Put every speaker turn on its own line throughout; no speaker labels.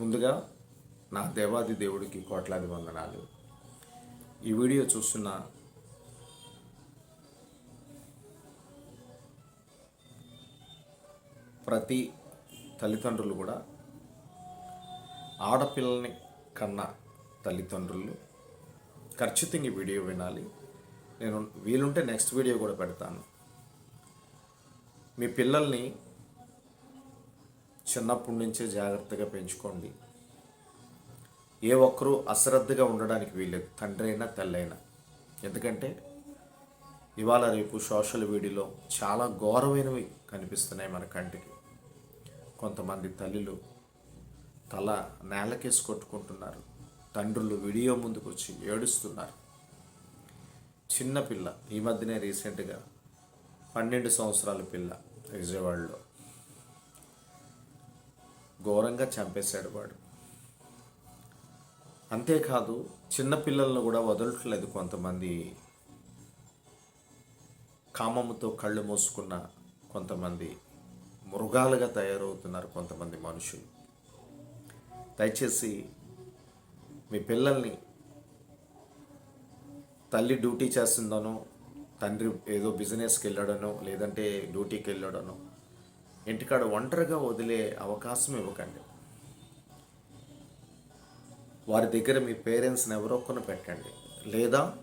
ముందుగా నా దేవాది దేవుడికి కోట్లాది వందనాలు. ఈ వీడియో చూస్తున్న ప్రతి తల్లిదండ్రులు కూడా ఆడపిల్లల్ని కన్న తల్లిదండ్రులు ఖచ్చితంగా ఈ వీడియో వినాలి. నేను వీలుంటే నెక్స్ట్ వీడియో కూడా పెడతాను. మీ పిల్లల్ని చిన్నప్పటి నుంచే జాగ్రత్తగా పెంచుకోండి. ఏ ఒక్కరూ అశ్రద్ధగా ఉండడానికి వీల్లేదు. తండ్రి అయినా తల్లైనా ఎందుకంటే ఇవాళ రేపు సోషల్ మీడియాలో చాలా ఘోరమైనవి కనిపిస్తున్నాయి మన కంటికి. కొంతమంది తల్లులు తల నేలకేసి కొట్టుకుంటున్నారు. తండ్రులు వీడియో ముందుకు వచ్చి ఏడుస్తున్నారు. చిన్న పిల్ల ఈ మధ్యనే రీసెంట్గా పన్నెండు సంవత్సరాల పిల్ల విజయవాడలో ఘోరంగా చంపేశాడు వాడు. అంతేకాదు చిన్నపిల్లలను కూడా వదలట్లేదు కొంతమంది. కామముతో కళ్ళు మూసుకున్న కొంతమంది. మృగాలుగా తయారవుతున్నారు కొంతమంది మనుషులు. దయచేసి మీ పిల్లల్ని తల్లి డ్యూటీ చేస్తుందనో తండ్రి ఏదో బిజినెస్కి వెళ్ళాడనో లేదంటే డ్యూటీకి వెళ్ళాడనో ఇంటికాడ ఒంటరిగా వదిలే అవకాశం ఇవ్వకండి. వారి దగ్గర మీ పేరెంట్స్ని ఎవరొక్కరు పెట్టండి. లేదా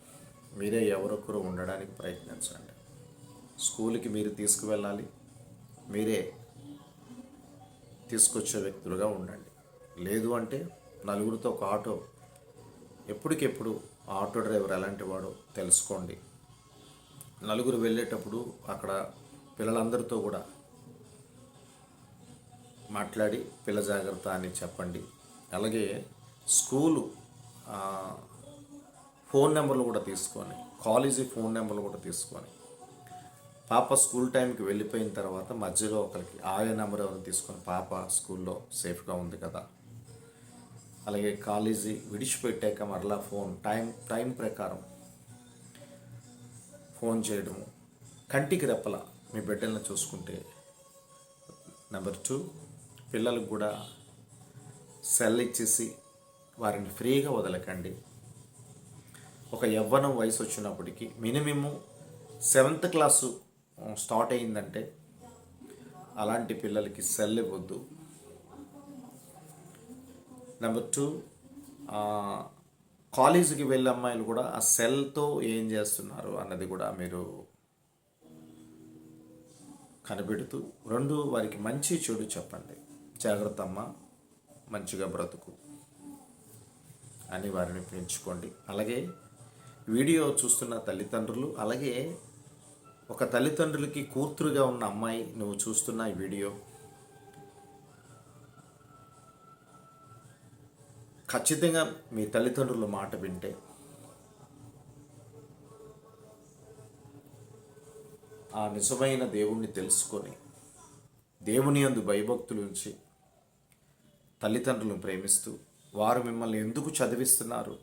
మీరే ఎవరొక్కరు ఉండడానికి ప్రయత్నించండి. స్కూల్కి మీరు తీసుకువెళ్ళాలి. మీరే తీసుకొచ్చే వ్యక్తులుగా ఉండండి. లేదు అంటే నలుగురితో ఒక ఆటో. ఎప్పటికెప్పుడు ఆటో డ్రైవర్ ఎలాంటి వాడో తెలుసుకోండి. నలుగురు వెళ్ళేటప్పుడు అక్కడ పిల్లలందరితో కూడా మాట్లాడి పిల్ల జాగ్రత్త అని చెప్పండి. అలాగే స్కూలు ఫోన్ నెంబర్లు కూడా తీసుకొని కాలేజీ ఫోన్ నెంబర్లు కూడా తీసుకొని పాప స్కూల్ టైంకి వెళ్ళిపోయిన తర్వాత మధ్యలో ఒకరికి ఆయా నెంబర్ ఎవరిని తీసుకొని పాప స్కూల్లో సేఫ్గా ఉంది కదా. అలాగే కాలేజీ విడిచిపెట్టాక మరలా ఫోన్ టైం టైం ప్రకారం ఫోన్ చేయడము. కంటికి రెప్పల మీ బిడ్డలను చూసుకుంటే. నెంబర్ టూ పిల్లలకు కూడా సెల్ ఇచ్చేసి వారిని ఫ్రీగా వదలకండి. ఒక యవ్వనం వయసు వచ్చినప్పటికీ మినిమము సెవెంత్ క్లాసు స్టార్ట్ అయిందంటే అలాంటి పిల్లలకి సెల్ ఇవ్వద్దు. నెంబర్ టూ కాలేజీకి వెళ్ళే అమ్మాయిలు కూడా ఆ సెల్తో ఏం చేస్తున్నారు అన్నది కూడా మీరు కనిపెడుతూ రెండు వారికి మంచి చెడు చెప్పండి. జాగ్రత్త అమ్మ మంచిగా బ్రతుకు అని వారిని పెంచుకోండి. అలాగే వీడియో చూస్తున్న తల్లిదండ్రులు అలాగే ఒక తల్లిదండ్రులకి కూతురుగా ఉన్న అమ్మాయి నువ్వు చూస్తున్న ఈ వీడియో ఖచ్చితంగా మీ తల్లిదండ్రుల మాట వింటే ఆ నిజమైన దేవుణ్ణి తెలుసుకొని దేవుని యందు భయభక్తులు ఉంచి తల్లిదండ్రులను ప్రేమిస్తూ వారు మిమ్మల్ని ఎందుకు చదివిస్తున్నారు?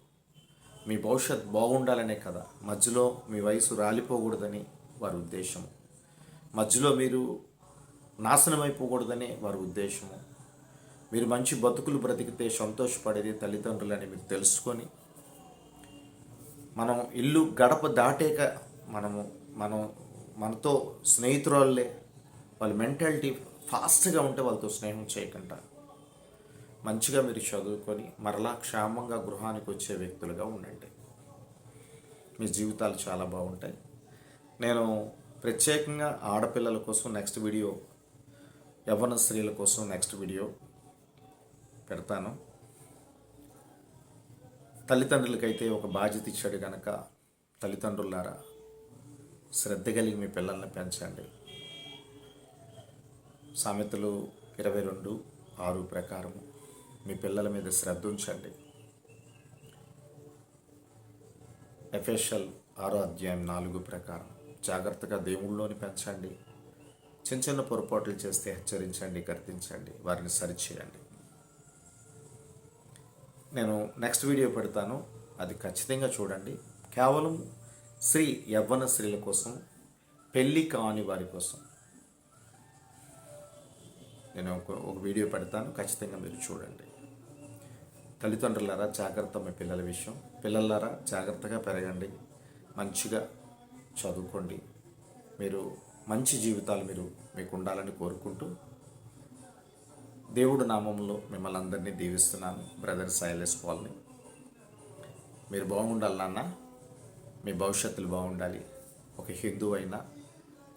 మీ భవిష్యత్ బాగుండాలనే కదా. మధ్యలో మీ వయసు రాలిపోకూడదని వారి ఉద్దేశము. మధ్యలో మీరు నాశనం వారి ఉద్దేశము. మీరు మంచి బతుకులు బ్రతికితే సంతోషపడేది తల్లిదండ్రులని మీరు తెలుసుకొని మనం ఇల్లు గడప దాటాక మనము మనం మనతో స్నేహితురాళ్ళే వాళ్ళ మెంటాలిటీ ఫాస్ట్గా ఉంటే వాళ్ళతో స్నేహం చేయకుండా మంచిగా మీరు చదువుకొని మరలా క్షేమంగా గృహానికి వచ్చే వ్యక్తులుగా ఉండండి. మీ జీవితాలు చాలా బాగుంటాయి. నేను ప్రత్యేకంగా ఆడపిల్లల కోసం నెక్స్ట్ వీడియో యవ్వన స్త్రీల కోసం నెక్స్ట్ వీడియో పెడతాను. తల్లిదండ్రులకైతే ఒక బాధ్యత ఇచ్చాడు కనుక తల్లిదండ్రులారా శ్రద్ధ కలిగి మీ పిల్లల్ని పెంచండి. సామెతలు ఇరవై రెండు ఆరు ప్రకారం మీ పిల్లల మీద శ్రద్ధ ఉంచండి. ఎఫెషల్ ఆరో అధ్యాయం నాలుగు ప్రకారం. జాగ్రత్తగా దేవుళ్ళలోని పెంచండి. చిన్న చిన్న పొరపాట్లు చేస్తే హెచ్చరించండి గర్తించండి వారిని సరిచేయండి. నేను నెక్స్ట్ వీడియో పెడతాను. అది ఖచ్చితంగా చూడండి. కేవలం స్త్రీ యవ్వన స్త్రీల కోసం పెళ్ళి కాని వారి కోసం. నేను ఒక ఒక వీడియో పెడతాను. ఖచ్చితంగా మీరు చూడండి. తల్లిదండ్రులారా జాగ్రత్త మీ పిల్లల విషయం. పిల్లలారా జాగ్రత్తగా పెరగండి. మంచిగా చదువుకోండి. మీరు మంచి జీవితాలు మీరు మీకు ఉండాలని కోరుకుంటూ దేవుడు నామంలో మిమ్మల్ని అందరినీ దీవిస్తున్నాను బ్రదర్ సైలెస్ పాల్ని. మీరు బాగుండాలి నాన్న. మీ భవిష్యత్తులు బాగుండాలి. ఒక హిందూ అయినా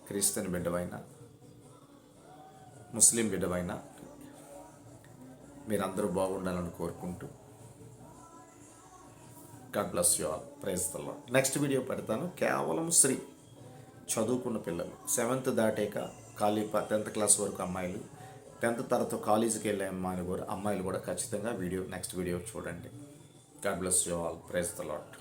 క్రిస్టియన్ బిడ్డవైనా ముస్లిం విడవైన మీరందరూ బాగుండాలని కోరుకుంటూ god bless you all praise Talla next video పెడతాను. కేవలం శ్రీ చదువుకున్న పిల్లలు. సెవెంత్ దాటాక ఖాళీ టెన్త్ క్లాస్ వరకు అమ్మాయిలు. టెన్త్ తర్వాత కాలేజీకి వెళ్ళే అమ్మాయిలు కూడా అమ్మాయిలు కూడా ఖచ్చితంగా వీడియో నెక్స్ట్ వీడియో చూడండి. God bless you all praise the Lord